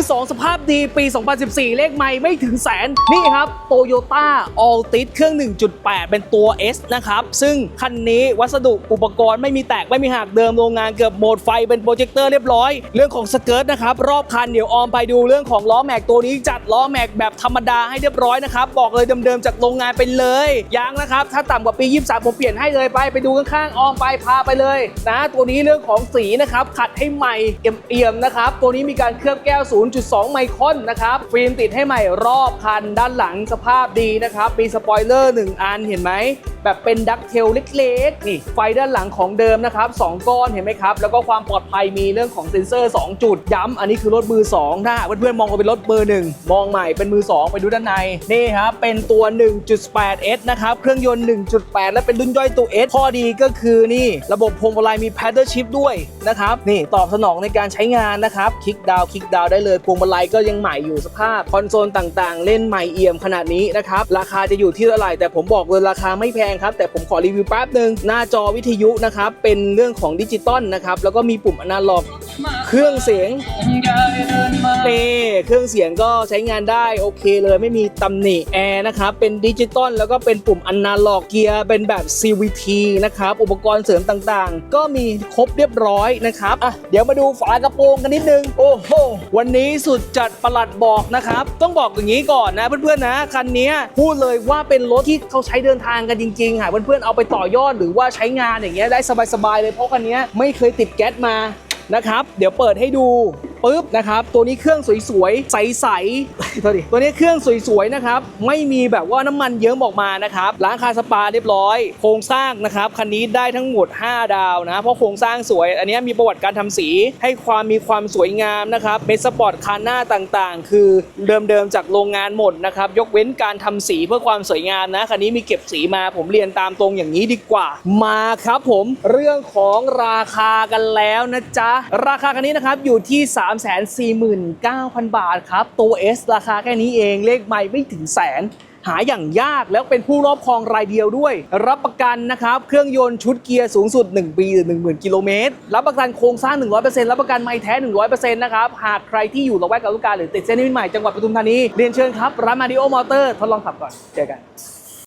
อ2สภาพดีปี 2014 เลขไม่ไม่ถึงแสน นี่ครับ Toyota Altis เครื่อง 1.8 เป็นตัว S นะครับ ซึ่งคันนี้วัสดุอุปกรณ์ไม่มีแตกไม่มีหักเดิมโรงงานเกือบโหมดไฟเป็นโปรเจคเตอร์เรียบร้อย เรื่องของสเกิร์ตนะครับ รอบคันเดี๋ยวออมไปดูเรื่องของล้อแม็กตัวนี้จัดล้อแม็กแบบธรรมดาให้เรียบร้อยนะครับ บอกเลยเดิมๆจากโรงงานไปเลยยังนะครับถ้าต่ำกว่าปี 23 ผมเปลี่ยนให้เลยไปไปดูข้างๆออมไปพาไปเลยนะตัวนี้เรื่องของสีนะครับขัดให้ใหม่เอี่ยมๆนะครับตัวนี้มีการเคลือบแก้ว0.2 ไมครอนนะครับ ฟิล์มติดให้ใหม่รอบคันด้านหลังสภาพดีนะครับ มีสปอยเลอร์ 1 อันเห็นไหมแบบเป็นดักเทลเล็กๆ นี่ไฟด้านหลังของเดิมนะครับ 2 ก้อนเห็นไหมครับ แล้วก็ความปลอดภัยมีเรื่องของเซ็นเซอร์ 2 จุดย้ำอันนี้คือรถมือ 2 ถ้าเพื่อนๆมองว่าเป็นรถมือ 1 มองใหม่เป็นมือ 2 ไปดูด้านใน นี่ครับเป็นตัว 1.8S นะครับ เครื่องยนต์ 1.8 และเป็นรุ่นย่อยตัว S ข้อดีก็คือนี่ ระบบพวงมาลัยมี paddle shift ด้วยนะครับนี่ตอบสนองในการใช้งานนะครับคลิกดาวคลิกดาวได้เลยพวงมาลัยก็ยังใหม่อยู่สภาพคอนโซลต่างๆ เล่นใหม่เอี่ยมขนาดนี้นะครับราคาจะอยู่ที่เท่าไหร่แต่ผมบอกเลยราคาไม่แพงครับ แต่ผมขอรีวิวแป๊บหนึ่งหน้าจอวิทยุนะครับ เป็นเรื่องของดิจิตอลนะครับ แล้วก็มีปุ่มอนาล็อก เครื่องเสียงนี่เครื่องเสียงก็ใช้งานได้โอเคเลยไม่มีตำหนิแอร์นะครับเป็นดิจิตอลแล้วก็เป็นปุ่มอนาล็อกเกียร์เป็นแบบ CVT นะครับอุปกรณ์เสริมต่างๆ ก็มีครบเรียบร้อยนะครับอะเดี๋ยวมาดูฝากระโปรงกันนิดนึง โอ้โหวันนี้สุดจัดประหลัดบอกนะครับ ต้องบอกอย่างนี้ก่อนนะเพื่อนๆนะคันนี้พูดเลยว่าเป็นรถที่เขาใช้เดินทางกันจริงๆค่ะเพื่อนๆเอาไปต่อยอดหรือว่าใช้งานอย่างเงี้ยได้สบายๆเลยเพราะคันนี้ไม่เคยติดแก๊สมา นะครับ เดี๋ยวเปิดให้ดู ปุ๊บนะครับตัวนี้เครื่องสวยๆใสๆตัวนี้ตัวนี้เครื่องสวยๆนะครับไม่มีแบบว่าน้ำมันเยิ้มออกมานะครับล้างคาสปาเรียบร้อย โครงสร้างนะครับคันนี้ได้ทั้งหมด 5 ดาวนะเพราะโครงสร้างสวย อันนี้มีประวัติการทำสีให้ความมีความสวยงามนะครับเมสปอร์ตคานหน้าต่างๆ คือเดิมๆจากโรงงานหมดนะครับยกเว้นการทำสีเพื่อความสวยงามนะคันนี้มีเก็บสีมาผมเรียนตามตรงอย่างนี้ดีกว่า มาครับผมเรื่องของราคากันแล้วนะจ๊ะราคาคันนี้นะครับอยู่ที่3 4 9 0 0 0 บาทครับ ตัว S ราคาแค่นี้เองเลขไม่ไม่ถึงแสน หาอย่างยากแล้วเป็นผู้รอบครองรายเดียวด้วย รับประกันนะครับ เครื่องยนต์ชุดเกียร์สูงสุด 1 ปีหรือ10,000 กิโลเมตร รับประกันโครงสร้าง 100%รับประกันไม่แท้ 100%นะครับ หากใครที่อยู่ละแวกกับลูกกาหรือติดเส้นนิมิตใหม่จังหวัดปทุมธานีเรียนเชิญครับร้านมาดิโอมอเตอร์ทดลองขับก่อนเจอกัน